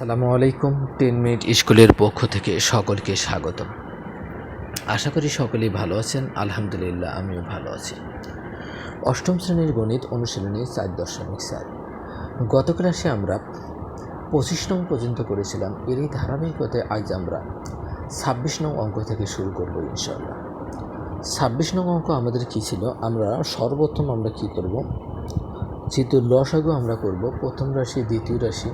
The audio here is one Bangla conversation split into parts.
সালামু আলাইকুম। টেন মিনিট স্কুলের পক্ষ থেকে সকলকে স্বাগতম। আশা করি সকলেই ভালো আছেন। আলহামদুলিল্লাহ, আমিও ভালো আছি। অষ্টম শ্রেণির গণিত অনুশীলনী চার দশমিক চার। গত ক্লাসে আমরা পঁচিশ নং পর্যন্ত করেছিলাম। এরই ধারাবাহিকতায় আজ আমরা ছাব্বিশ নং অঙ্ক থেকে শুরু করব ইনশাল্লাহ ছাব্বিশ নং অঙ্ক আমাদের কী ছিল? আমরা সর্বপ্রথম আমরা কী করব? যেহেতু লসাগু আমরা করব, প্রথম রাশি, দ্বিতীয় রাশি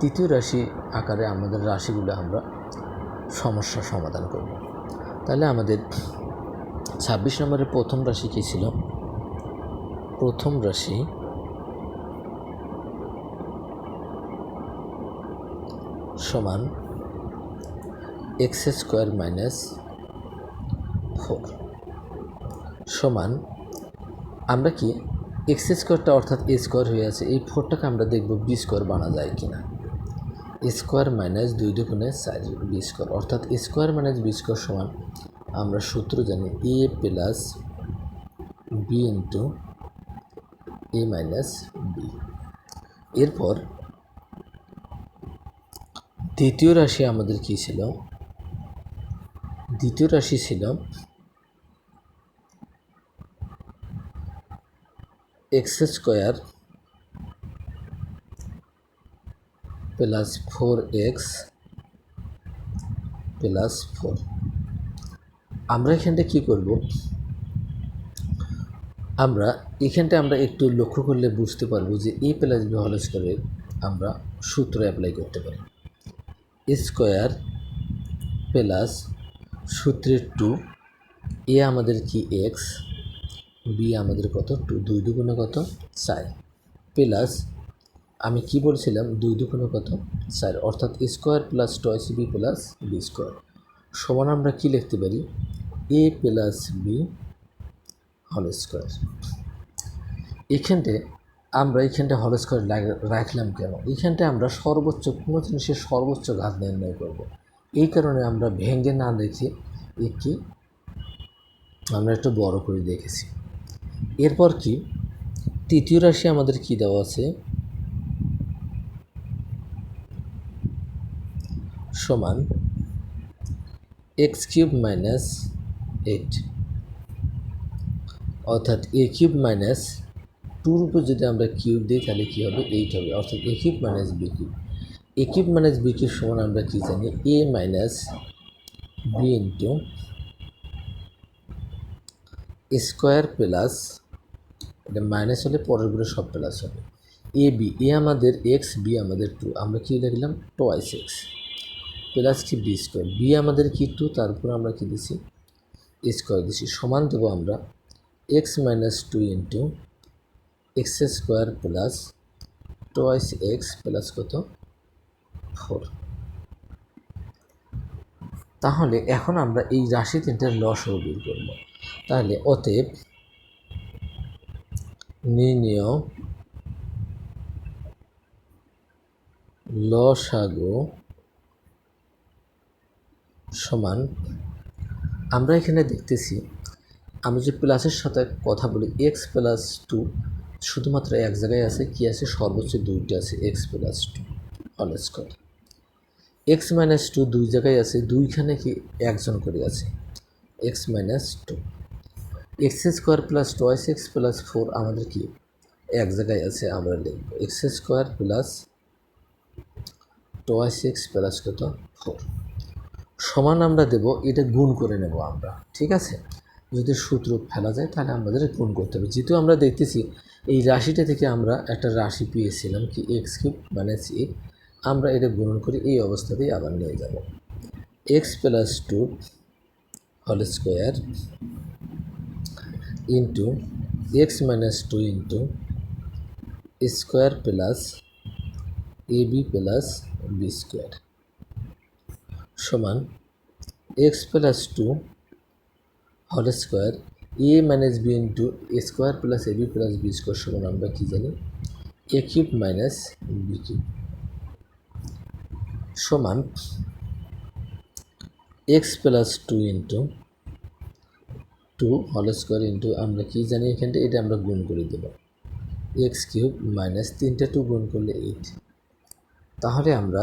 তৃতীয় রাশি আকারে আমাদের রাশিগুলো আমরা সমস্যা সমাধান করব। তাহলে আমাদের ছাব্বিশ নম্বরের প্রথম রাশি কী ছিল? প্রথম রাশি সমান এক্স স্কোয়ার মাইনাস ফোর। সমান আমরা কি এক্স স্কোয়ারটা অর্থাৎ এ স্কোয়ার হয়ে আছে, এই ফোরটাকে আমরা দেখব বি স্কোয়ার বানা যায় কি না স্কোয়ার মাইনাস দুই দুগুণে চার বি স্কোয়ার, অর্থাৎ স্কোয়ার মাইনাস বি স্কোয়ার সমান আমরা সূত্র জানি A plus B into A minus B. এরপর দ্বিতীয় রাশি আমাদের কী ছিল? দ্বিতীয় রাশি ছিল x square plus four x plus four আমরা এখানটা কী করব? আমরা এখানটা আমরা একটু লক্ষ্য করলে বুঝতে পারব যে এ প্লাস বি হল স্কোয়ারের আমরা সূত্র অ্যাপ্লাই করতে পারি। স্কোয়ার প্লাস সূত্রের টু এ আমাদের কি এক্স বি আমাদের কত? টু দুই দুগুণে কত? চার। প্লাস আমি কি বলছিলাম? দুই দুগুণে কত? চার। অর্থাৎ square plus twice B plus B square সমান আমরা কি লিখতে পারি? এ প্লাস বি হল স্কোয়ার এখানটে আমরা এইখানটা হল স্কোয়ার রাখলাম কেন? এইখানটায় আমরা সর্বোচ্চ, কোনো জিনিসের সর্বোচ্চ ঘাত নির্ণয় করব। এই কারণে আমরা ভেঙে না দেখে একে আমরা একটু বড় করে দেখেছি। এরপর কি? তৃতীয় রাশি আমাদের কি দেওয়া আছে? সমান এক্স কিউব মাইনাস এইট। অর্থাৎ এ কিউব মাইনাস টুর উপর যদি আমরা কিউব দিই, তাহলে কী হবে? এইট হবে। অর্থাৎ A cube minus B cube. A cube minus B cube সমান আমরা কী জানি? A minus B into square plus, এটা মাইনাস হলে পরেরগুলো সব প্লাস হবে। এ বি, এ আমাদের এক্স, বি আমাদের টু। আমরা কী লিখলাম? Twice x. প্লাস কি বি স্কোয়ার? বি আমাদের কি টু তারপর আমরা কী দিছি? স্কোয়ার দিছি। সমান দেবো আমরা x minus two into x square plus twice x plus কত? ফোর তাহলে এখন আমরা এই রাশি তিনটার লসও বের করব। তাহলে অতএব নির্ণয় লসাগু সমান। আমরা এখানে দেখতেছি আমরা যে প্লাসের সাথে কথা বলি এক্স প্লাস টু শুধুমাত্র এক জায়গায় আছে, কি আছে? সর্বোচ্চ দুইটি আছে এক্স প্লাস টু হল স্কোয়ার এক্স মাইনাস টু দুই জায়গায় আছে, দুইখানে কি একজন করে আছে? X minus two x square plus twice x plus four আমাদের কি? এক জায়গায় আছে, আমরা লিখব। X square plus twice x plus কত? ফোর সমান আমরা দেব, এটা গুণ করে নেব আমরা, ঠিক আছে? যদি সূত্র ফেলা যায়, তাহলে আমাদের গুণ করতে হবে। যেহেতু আমরা দেখতেছি, এই রাশিটা থেকে আমরা একটা রাশি পেয়েছিলাম কি এক্স কিউব মানে আমরা এটা গুণন করে এই অবস্থাতেই আবার নিয়ে যাব। এক্স প্লাস টু হল square into x minus two into square plus A B plus B square সমান এক্স প্লাস টু হল square A minus B into A square plus A B plus B square সমান আমরা কী জানি? A cube minus B cube সমান x plus two into two হল স্কোয়ার ইন্টু আমরা কী জানি এখানটা? এটা আমরা গুণ করে দেব। এক্স কিউব মাইনাস তিনটা টু গুণ করলে এইট তাহলে আমরা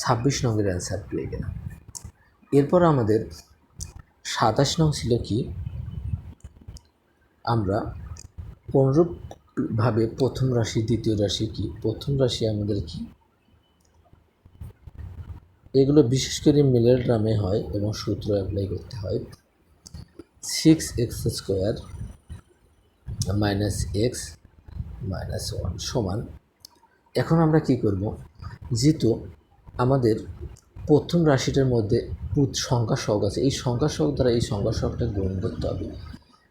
ছাব্বিশ নংয়ের অ্যান্সার পেয়ে গেলাম। এরপর আমাদের সাতাশ নং ছিল কি? আমরা অনুরূপভাবে প্রথম রাশি, দ্বিতীয় রাশি কি? প্রথম রাশি আমাদের কি? এগুলো বিশেষ করে মিলের ড্রামে হয় এবং সূত্র অ্যাপ্লাই করতে হয়। Six x square minus x minus one সমান। এখন আমরা কি করব? যেহেতু আমাদের প্রথম রাশিটার মধ্যে পুত সংখ্যা শখ আছে। এই সংখ্যা শখ দ্বারা এই সংখ্যা শখটা গ্রহণ করতে হবে।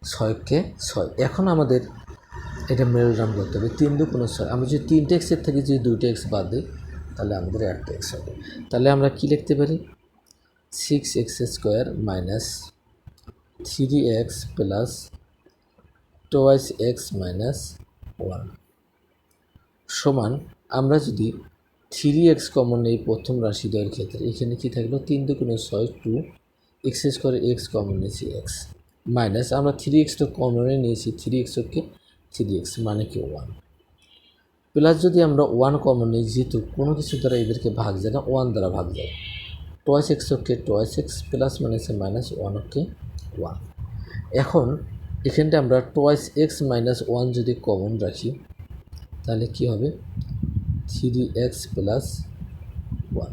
ছয়কে ছয়। এখন আমাদের এটা মেরুগ্রাম করতে হবে। তিন দু কোনো ছয়। আমরা যদি তিনটে এক্সের থেকে যদি দুইটা এক্স বাদ দিই, তাহলে আমাদের একটা এক্স হবে। তাহলে আমরা কি লিখতে পারি? Six x square minus three x plus twice x minus one সমান আমরা যদি থ্রি এক্স কমন নেই প্রথম রাশিদ্বয়ের ক্ষেত্রে, এখানে কি থাকল? তিন দুগুণে ছয়, টু এক্স স্কোয়ারে এক্স কমন নিয়েছি, এক্স মাইনাস আমরা থ্রি এক্স তো কমনে নিয়েছি, থ্রি এক্স এক্সকে থ্রি এক্স মানে কি ওয়ান প্লাস যদি আমরা ওয়ান কমন নিই, যেহেতু কোনো কিছু দ্বারা এদেরকে ভাগ যায় না ওয়ান দ্বারা ভাগ যায়। Twice x okay twice x plus মানে হচ্ছে মাইনাস ওয়ান ওকে ওয়ান এখন এখানটা আমরা টয়েস এক্স মাইনাস ওয়ান যদি কমন রাখি, তাহলে কি হবে? Three x plus one.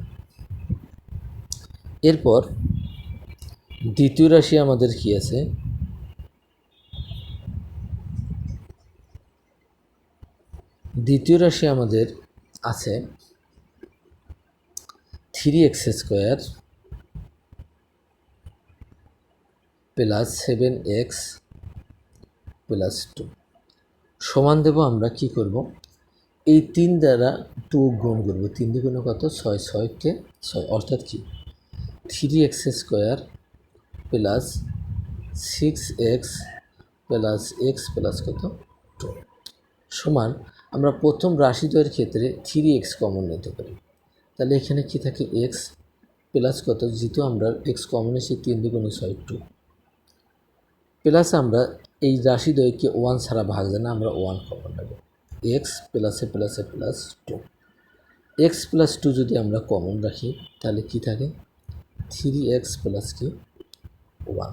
এরপর দ্বিতীয় রাশি আমাদের কি আছে? দ্বিতীয় রাশি আমাদের আছে three x square plus seven x plus two. সমান দেব আমরা কি করব? এই তিন দ্বারা টু গুণ করব। তিন দুগুণে কত? ছয়, ছয়কে ছয়, অর্থাৎ কি? Three x square plus six x plus x plus কত? টু সমান আমরা প্রথম রাশিদ্বয়ের ক্ষেত্রে থ্রি এক্স কমন নিতে পারি। তাহলে এখানে কি থাকে? এক্স প্লাস কত? যেহেতু আমরা এক্স কমন এসে তিন দুগুণে ছয় টু প্লাস আমরা এই রাশিদ্বয়কে ওয়ান ছাড়া ভাগ যায় না আমরা ওয়ান কমন নেব। এক্স প্লাসে প্লাসে plus two x plus two যদি আমরা কমন রাখি, তাহলে কি থাকে? থ্রি এক্স প্লাস কি? ওয়ান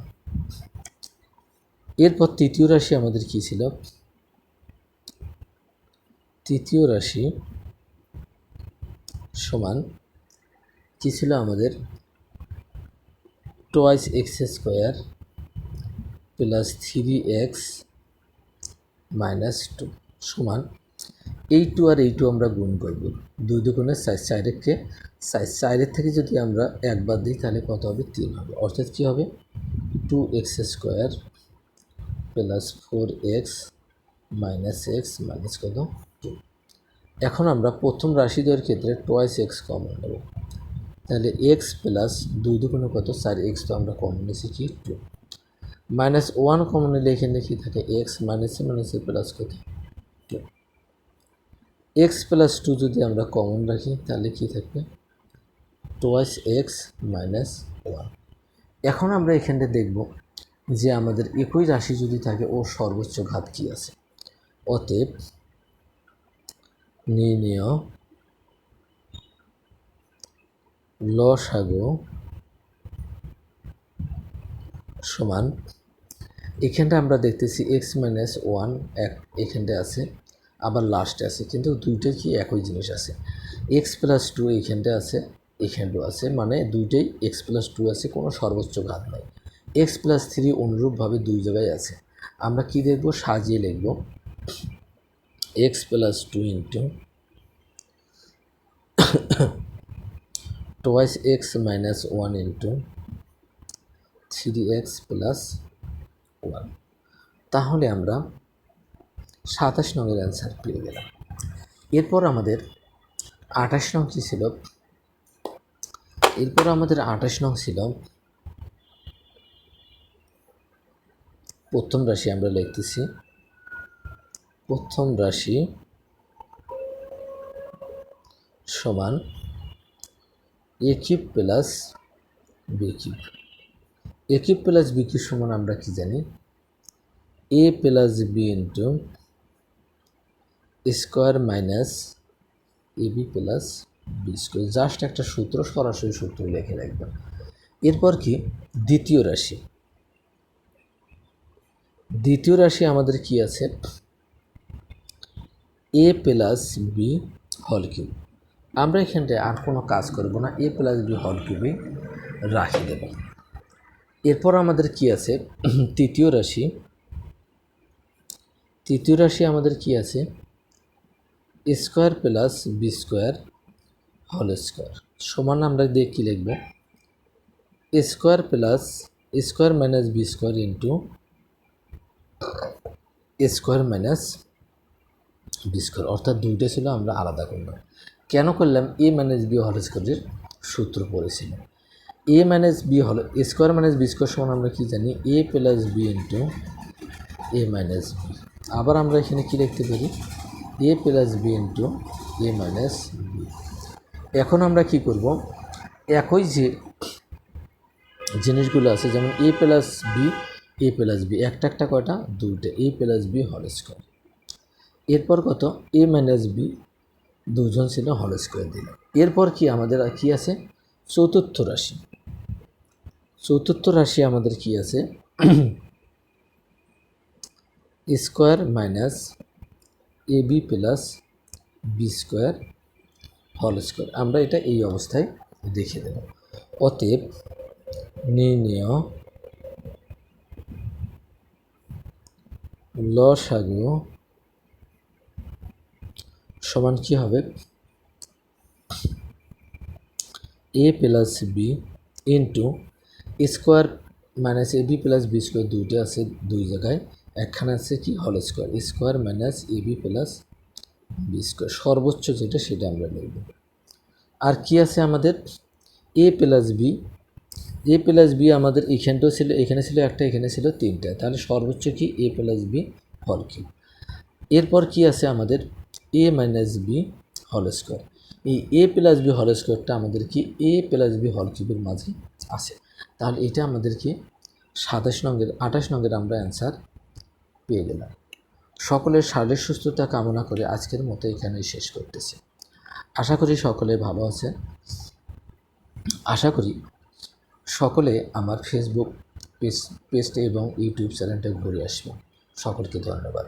এরপর তৃতীয় রাশি আমাদের কী ছিল? তৃতীয় রাশি সমান কী ছিল আমাদের? Twice x square plus three x minus two সমান এই টু আর এই টু আমরা গুণ করব। দুই দুগুণের সাইজ চারেরকে সাইজ চারের থেকে যদি আমরা একবার দিই, তাহলে কত হবে? তিন হবে। অর্থাৎ কী হবে? Two x square plus four x minus x minus কত? টু এখন আমরা প্রথম রাশিদ্বয়ের ক্ষেত্রে টোয়াইস এক্স কমন নেব। তাহলে এক্স প্লাস দুই দুগুণে কত? চার এক্স তো আমরা কমন নিয়েছি টু মাইনাস ওয়ান কমন নিলে এখানে কী থাকে? এক্স মাইনাসে মাইনাসে প্লাস কত? এক্স প্লাস টু যদি আমরা কমন রাখি, তাহলে কী থাকবে? টোয়াইস এক্স মাইনাস ওয়ান এখন আমরা এখানটা দেখব যে আমাদের একই রাশি যদি থাকে ও সর্বোচ্চ ঘাত কী আছে? অতএব নির্ণয় লসাগু সমান, এখানটা আমরা দেখতেছি এক্স মাইনাস ওয়ান এক, এখানটা আছে আবার লাস্টে আছে, কিন্তু দুইটাই কি একই জিনিস আছে? এক্স প্লাস টু এইখানটা আছে, এখানটাও আছে মানে দুইটাই এক্স প্লাস টু আছে, কোনো সর্বোচ্চ ঘাত নাই। এক্স প্লাস থ্রি অনুরূপভাবে দুই জায়গায় আছে। আমরা কি দেখব? সাজিয়ে লিখব। X plus two into twice x minus one into three x plus one তাহলে আমরা সাতাশ নংয়ের অ্যান্সার পেয়ে গেলাম। এরপর আমাদের আঠাশ নং কী ছিল? এরপর আমাদের আঠাশ নং ছিল প্রথম রাশি আমরা লিখতেছি। প্রথম রাশি সমান A cube plus B cube A cube plus B cube সমান আমরা কি জানি? A plus B into square minus A B plus B square. Just একটা সূত্র, সরাসরি সূত্র লিখে রাখবেন। এরপর কি? দ্বিতীয় রাশি। দ্বিতীয় রাশি আমাদের কি আছে? এ প্লাস বি হল কিউব। আমরা এখানটায় আর কোনো কাজ করব না। এ প্লাস বি হল কিউবে রাখি দেব। এরপর আমাদের কি আছে? তৃতীয় রাশি। তৃতীয় রাশি আমাদের কি আছে? স্কোয়ার প্লাস বি স্কোয়ার হল স্কোয়ার। সমান আমরা দিয়ে কী লিখব? Square plus square minus B square into square minus B square. অর্থাৎ দুইটা ছিল, আমরা আলাদা করলাম। কেন করলাম? এ মাইনাস বি হল স্কোয়ারের সূত্র পড়েছিলাম এ মাইনাস বি হল স্কোয়ার মাইনাস বি স্কোয়ার সমান আমরা কি জানি? A plus B into A minus B আবার আমরা এখানে কি লিখতে পারি? A plus B into A minus B. এখন আমরা কি করব? একই যে জিনিসগুলো আছে, যেমন A plus B, A plus B, একটা একটা কয়টা? দুইটা। এ প্লাস বি হল স্কোয়ার। এরপর কত? এ মাইনাস বি দুজন ছিল হল স্কোয়ার দিল। এরপর কি আমাদের কি আছে? চতুর্থ রাশি। চতুর্থ রাশি আমাদের কি আছে? Square minus A B plus B square হল স্কোয়ার। আমরা এটা এই অবস্থায় দেখে দেব। অতএব নির্ণেয় লসাগু সমান কি হবে? A plus B into square minus A B plus B square দুইটা আছে দুই জায়গায়। একখানে আছে কি হল square square minus A B plus B square সর্বোচ্চ যেটা সেটা আমরা লিখব। আর কি আছে আমাদের? A plus B A plus B আমাদের এখানটাও ছিল, এখানে ছিল একটা, এখানে ছিল তিনটা। তাহলে সর্বোচ্চ কি? এ প্লাস বি হল কিউব এরপর কি আছে আমাদের? এ মাইনাস বি হল স্কোয়ার এই এ প্লাস বি হল স্কোয়ারটা আমাদের কি? এ প্লাস বি হল কিউবের মাঝে আছে। তাহলে এটা আমাদেরকে সাতাশ নঙ্গের আঠাশ নঙ্গের আমরা অ্যান্সার পেয়ে গেলাম। সকলের শারীরিক সুস্থতা কামনা করে আজকের মতো এখানেই শেষ করতেছি। আশা করি সকলে ভালো আছেন। আশা করি সকলে আমার ফেসবুক পেজ পেজটা এবং ইউটিউব চ্যানেলটা ঘুরে আসবে সকলকে ধন্যবাদ।